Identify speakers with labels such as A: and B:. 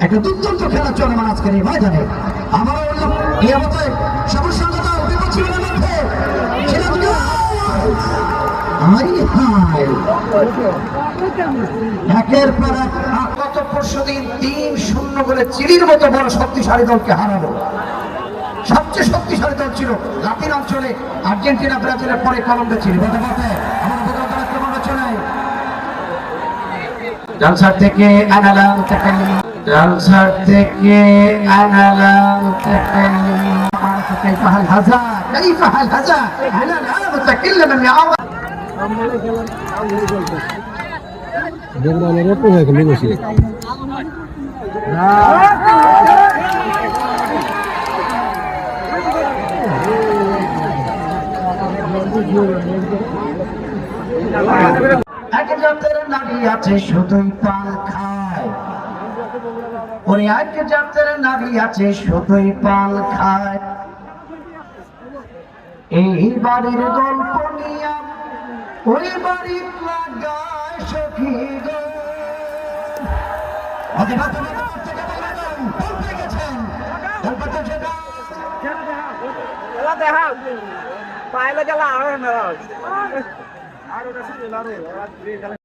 A: একটা- দুর্দান্ত আজকের এই ময়দানে। পরশু দিন তিন শূন্য চিলির মতো শক্তিশালী দলকে হারালো। সবচেয়ে শক্তিশালী দল ছিল লাতিন অঞ্চলে আর্জেন্টিনা, ব্রাজিলের পরে কলম্বিয়া ছিল। জালসার থেকে আনালাম জালসার থেকে আনালাম كيف هل هذا كيف هل هذا انا الان متكلم يا عمر
B: Jogdalere po
A: জাতের নারী আছে শুধুই পাল খায়। ওরে এক জাতের নারী আছে শুধুই পাল খায়। এই বাড়ির গল্প নিয়া ওই বাড়ির লাগায় সখী গো। অথবা তুমি তোমার থেকে বলবেন,
C: no está subiendo